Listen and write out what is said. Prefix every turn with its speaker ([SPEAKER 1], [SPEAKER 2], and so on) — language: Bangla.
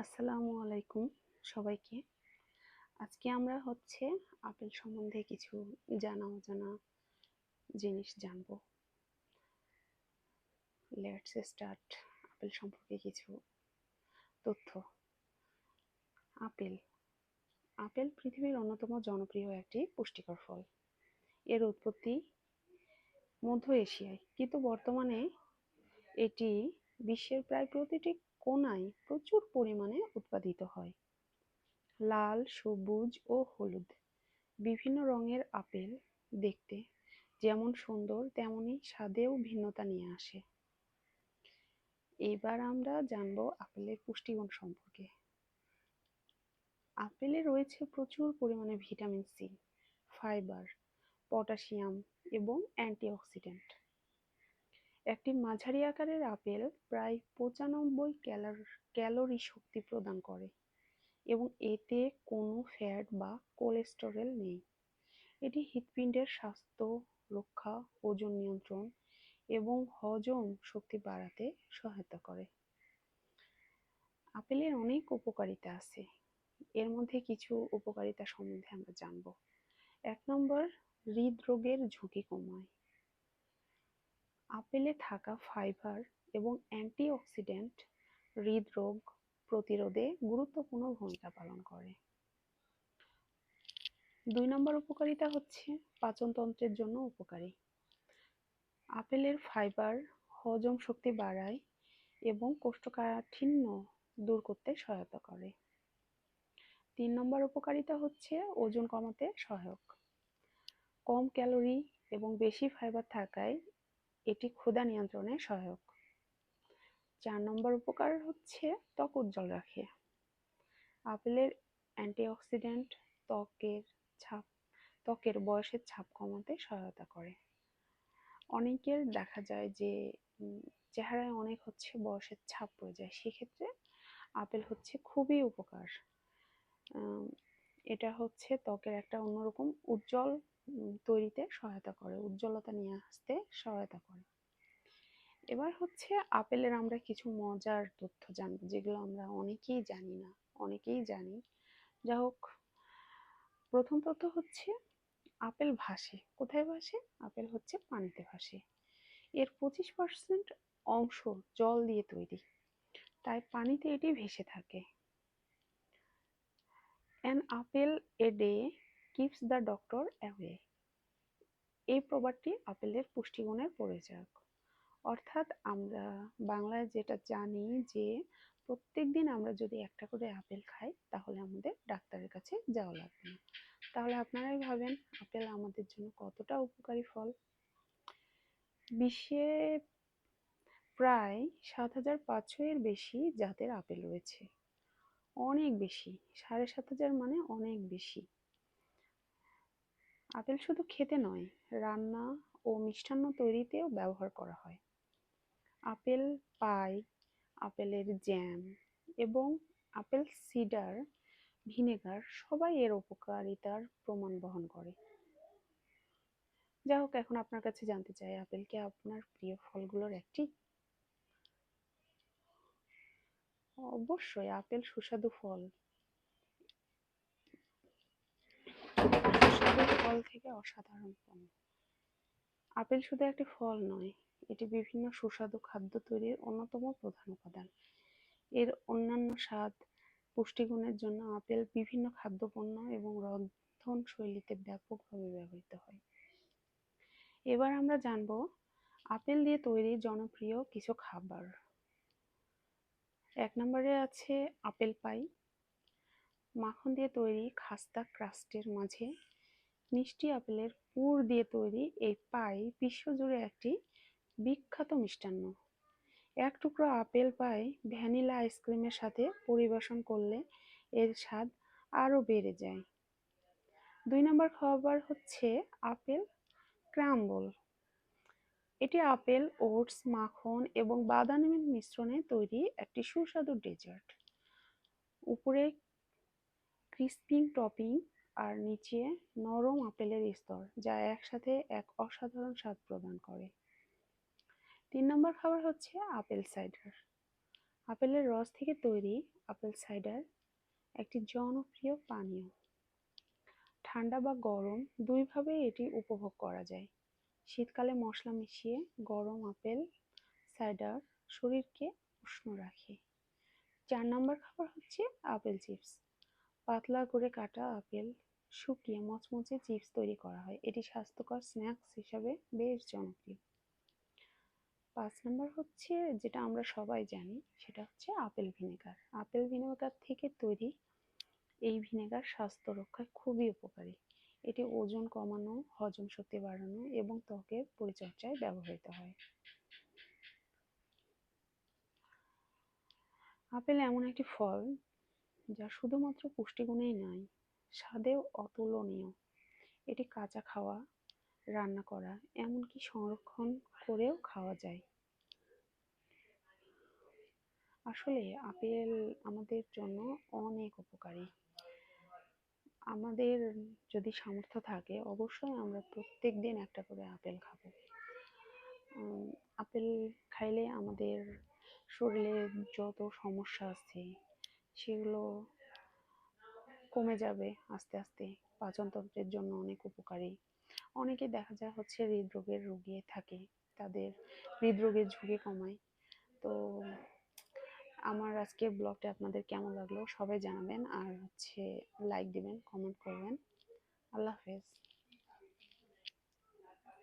[SPEAKER 1] আসসালামু আলাইকুম সবাইকে। আজকে আমরা হচ্ছে আপেল সম্বন্ধে কিছু জানা অজানা জিনিস জানব। লেটস স্টার্ট আপেল সম্পর্কে কিছু তথ্য। আপেল। আপেল পৃথিবীর অন্যতম জনপ্রিয় একটি পুষ্টিকর ফল। এর উৎপত্তি মধ্য এশিয়ায়। কিন্তু বর্তমানে এটি বিশ্বের প্রায় প্রতিটি কোনায় প্রচুর পরিমাণে উৎপাদিত হয়। লাল, সবুজ ও হলুদ। বিভিন্ন রঙের আপেল দেখতে যেমন সুন্দর, তেমনি স্বাদেও ভিন্নতা নিয়ে আসে। এবার আমরা জানব আপেলের পুষ্টিগুণ সম্পর্কে। আপেলে রয়েছে প্রচুর পরিমাণে ভিটামিন সি, ফাইবার, পটাশিয়াম এবং অ্যান্টিঅক্সিডেন্ট। একটি মাঝারি আকারের আপেল প্রায় পঁচানব্বই ক্যালোরি শক্তি প্রদান করে এবং এতে কোনো ফ্যাট বা কোলেস্টেরল নেই। এটি হৃৎপিণ্ডের স্বাস্থ্য রক্ষা, ওজন নিয়ন্ত্রণ এবং হজম শক্তি বাড়াতে সহায়তা করে। আপেলের অনেক উপকারিতা আছে। এর মধ্যে কিছু উপকারিতা সম্বন্ধে আমরা জানব। এক নম্বর, হৃদরোগের ঝুঁকি কমায়। আপেলে থাকা ফাইবার এবং অ্যান্টিঅক্সিডেন্ট হৃদরোগ প্রতিরোধে গুরুত্বপূর্ণ ভূমিকা পালন করে। দুই নম্বর উপকারিতা হচ্ছে পাচনতন্ত্রের জন্য উপকারী। আপেলের ফাইবার হজম শক্তি বাড়ায় এবং কোষ্ঠকাঠিন্য দূর করতে সহায়তা করে। তিন নম্বর উপকারিতা হচ্ছে ওজন কমাতে সহায়ক। কম ক্যালোরি এবং বেশি ফাইবার থাকায় এটি ক্ষুধা নিয়ন্ত্রণে সহায়ক। চার নম্বর উপকার হচ্ছে ত্বক উজ্জ্বল রাখে। আপেলের অ্যান্টিঅক্সিডেন্ট ত্বকের ছাপ, ত্বকের বয়সের ছাপ কমাতে সহায়তা করে। অনেকের দেখা যায় যে চেহারায় অনেক হচ্ছে বয়সের ছাপ পড়ে যায়। সেক্ষেত্রে আপেল হচ্ছে খুবই উপকার। এটা হচ্ছে ত্বকের একটা অন্যরকম উজ্জ্বল তৈরিতে সহায়তা করে, উজ্জ্বলতা নিয়ে আসতে সহায়তা করে। এবার হচ্ছে আপেলের আমরা কিছু মজার তথ্য জানব যেগুলো আমরা অনেকেই জানি না, অনেকেই জানি। যা হোক প্রথম তথ্য হচ্ছে আপেল ভাসে। কোথায় ভাসে? আপেল হচ্ছে পানিতে ভাসে। এর পঁচিশ পার্সেন্ট অংশ জল দিয়ে তৈরি। তাই পানিতে এটি ভেসে থাকে। An apple a day keeps the doctor away এই প্রবাদটি আপেলের পুষ্টিগুণের পরিচায়ক অর্থাৎ আমরা বাংলায় যেটা জানি যে, প্রত্যেক দিন আমরা যদি একটা করে আপেল খাই, তাহলে আমাদের ডাক্তারের কাছে যাওয়া লাগবে না। তাহলে আপনারাই ভাবেন, আপেল আমাদের জন্য কতটা উপকারী ফল? বিশ্বে প্রায় সাত হাজার পাঁচশো এর বেশি জাতের আপেল রয়েছে। অনেক বেশি, সাড়ে সাত হাজার মানে অনেক বেশি। আপেল শুধু খেতে নয়, রান্না ও মিষ্টান্ন তৈরিতেও ব্যবহার করা হয়। আপেল পাই, আপেলের জ্যাম এবং আপেল সিডার ভিনেগার সবাই এর উপকারিতার প্রমাণ বহন করে। যাই হোক, এখন আপনার কাছে জানতে চাই, আপেল কি আপনার প্রিয় ফলগুলোর একটি অবশ্যই, আপেল সুস্বাদু ফল। ফল থেকে অসাধারণ পণ্য আপেল শুধু একটি ফল নয়, এটি বিভিন্ন সুস্বাদু খাদ্য তৈরির অন্যতম প্রধান উপাদান। এর অন্যান্য স্বাদ, পুষ্টিগুণের জন্য আপেল বিভিন্ন খাদ্যপণ্য এবং রন্ধন শৈলীতে ব্যাপকভাবে ব্যবহৃত হয়। এবার আমরা জানব, আপেল দিয়ে তৈরি জনপ্রিয় কিছু খাবার। এক নম্বরে আছে আপেল পাই। মাখন দিয়ে তৈরি খাস্তা ক্রাস্টের মাঝে মিষ্টি আপেলের পুর দিয়ে তৈরি এই পাই বিশ্বজুড়ে একটি বিখ্যাত মিষ্টান্ন। এক টুকরো আপেল পাই ভ্যানিলা আইসক্রিমের সাথে পরিবেশন করলে এর স্বাদ আরও বেড়ে যায়। দুই নম্বর খাবার হচ্ছে আপেল ক্রাম্বল। এটি আপেল, ওটস, মাখন এবং বাদামের মিশ্রণে তৈরি একটি সুস্বাদু ডেজার্ট। উপরে ক্রিস্পিং টপিং আর নিচে নরম আপেলের স্তর, যা একসাথে এক অসাধারণ স্বাদ প্রদান করে। তিন নম্বর খাবার হচ্ছে আপেল সাইডার। আপেলের রস থেকে তৈরি আপেল সাইডার একটি জনপ্রিয় পানীয়। ঠান্ডা বা গরম দুইভাবে এটি উপভোগ করা যায়। শীতকালে মশলা মিশিয়ে গরম আপেল, সাইডার, শরীরকে উষ্ণ রাখে। চার নম্বর খাবার হচ্ছে আপেল চিপস। পাতলা করে কাটা আপেল শুকিয়ে মচমচে চিপস তৈরি করা হয়। এটি স্বাস্থ্যকর স্ন্যাক্স হিসাবে বেশ জনপ্রিয়। পাঁচ নম্বর হচ্ছে, যেটা আমরা সবাই জানি, সেটা হচ্ছে আপেল ভিনেগার। আপেল ভিনেগার থেকে তৈরি এই ভিনেগার স্বাস্থ্য রক্ষায় খুবই উপকারী। এটি ওজন কমানো, হজম শক্তি বাড়ানো এবং ত্বকের পরিচর্যায় ব্যবহৃত হয়। আপেল এমন একটি ফল যা শুধুমাত্র পুষ্টিগুণেই নয়, স্বাদেও অতুলনীয়। এটি কাঁচা খাওয়া, রান্না করা, এমনকি সংরক্ষণ করেও খাওয়া যায়। আসলে আপেল আমাদের জন্য অনেক উপকারী। আমাদের যদি সামর্থ্য থাকে, অবশ্যই আমরা প্রত্যেক দিন একটা করে আপেল খাব। আপেল খাইলে আমাদের শরীরে যত সমস্যা আছে, সেগুলো কমে যাবে আস্তে আস্তে। পাচনতন্ত্রের জন্য অনেক উপকারী। অনেকে দেখা যায় হচ্ছে হৃদরোগের রোগী থাকে, তাদের হৃদরোগের ঝুঁকি কমায়। তো আমার আজকের ব্লগটা আপনাদের কেমন লাগল সবাই জানাবেন, আর হচ্ছে লাইক দিবেন কমেন্ট করবেন। আল্লাহ হাফেজ।